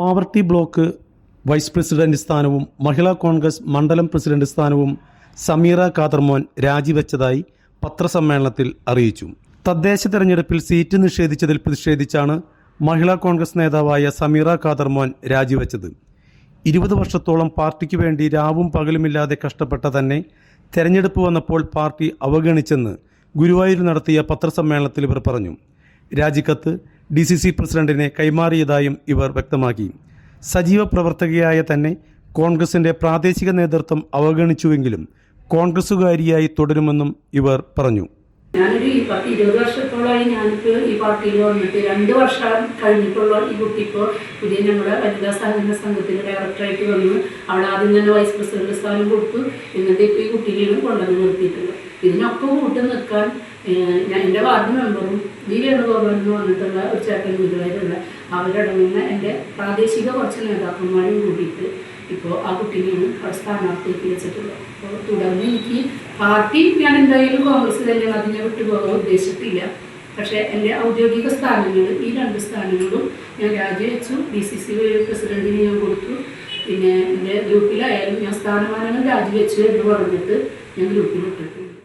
Pavaratty block vice president സ്ഥാനവും മഹിളാ കോൺഗ്രസ് മണ്ഡലം president സ്ഥാനവും സമീറ കാദർമോൻ രാജിവെച്ചതായി പത്രസമ്മേളനത്തിൽ അറിയിച്ചു. തദ്ദേശ തെരഞ്ഞെടുപ്പിൽ സീറ്റ് നിഷേധിച്ചതിൽ പ്രതിഷേധിച്ചാണ് മഹിളാ കോൺഗ്രസ് നേതാവായ സമീറ കാദർമോൻ രാജിവെച്ചത്. ഇരുപത് വർഷത്തോളം പാർട്ടിക്ക് വേണ്ടി രാവും പകലുമില്ലാതെ കഷ്ടപ്പെട്ട തന്നെ തെരഞ്ഞെടുപ്പ് വന്നപ്പോൾ പാർട്ടി അവഗണിച്ചെന്ന് ഗുരുവായൂർ നടത്തിയ പത്രസമ്മേളനത്തിൽ ഇവർ പറഞ്ഞു. രാജിക്കത്ത് ഡി സി സി പ്രസിഡന്റിനെ കൈമാറിയതായും ഇവർ വ്യക്തമാക്കി. സജീവ പ്രവർത്തകയായ തന്നെ കോൺഗ്രസിന്റെ പ്രാദേശിക നേതൃത്വം അവഗണിച്ചുവെങ്കിലും കോൺഗ്രസുകാരിയായി തുടരുമെന്നും ഇവർ പറഞ്ഞു. ഞാനൊരു ഈ പത്ത് ഇരുപത് വർഷത്തോളമായി ഞാനിപ്പോൾ ഈ പാർട്ടിയിൽ വന്നിട്ട് രണ്ട് വർഷം കഴിഞ്ഞിട്ടുള്ള ഈ കുട്ടി ഇപ്പോൾ പുതിയ നമ്മുടെ വനിതാ സഹകരണ സംഘത്തിന്റെ ഡയറക്ടറായിട്ട് വന്നു. അവിടെ ആദ്യം തന്നെ വൈസ് പ്രസിഡന്റ് സ്ഥാനം കൊടുത്തു. എന്നിട്ട് ഇപ്പോൾ ഈ കുട്ടീനെയാണ് കൊണ്ടുവന്ന് നിർത്തിയിട്ടുള്ളത് ഇതിനൊക്കെ കൂട്ടു നിൽക്കാൻ ഞാൻ എന്റെ വാർഡ് മെമ്പറും വി വേണുഗോപാൽ എന്ന് പറഞ്ഞിട്ടുള്ള ഒരു ചേട്ടൻ അവരുടെ അവരടങ്ങുന്ന എന്റെ പ്രാദേശിക കുറച്ച് നേതാക്കന്മാരും കൂടിയിട്ട് ഇപ്പോൾ ആ കുട്ടീനെയാണ് അവിടെ സ്ഥാനാർത്ഥിയാക്കി വെച്ചിട്ടുള്ളത്. അപ്പോൾ തുടർന്ന് എനിക്ക് പാർട്ടി ഞാൻ എന്തായാലും കോൺഗ്രസ് തന്നെ അതിനെ വിട്ടുപോകാൻ ഉദ്ദേശിച്ചിട്ടില്ല. പക്ഷേ എന്റെ ഔദ്യോഗിക സ്ഥാനങ്ങൾ ഈ രണ്ട് സ്ഥാനങ്ങളും ഞാൻ രാജിവെച്ചു. ഡി സി സി പ്രസിഡന്റിന് ഞാൻ കൊടുത്തു. പിന്നെ എന്റെ ഗ്രൂപ്പിലായാലും ഞാൻ സ്ഥാനമാനങ്ങൾ രാജിവെച്ചു എന്ന് പറഞ്ഞിട്ട് ഞാൻ ഗ്രൂപ്പിൽ ഇട്ടിട്ടുണ്ട്.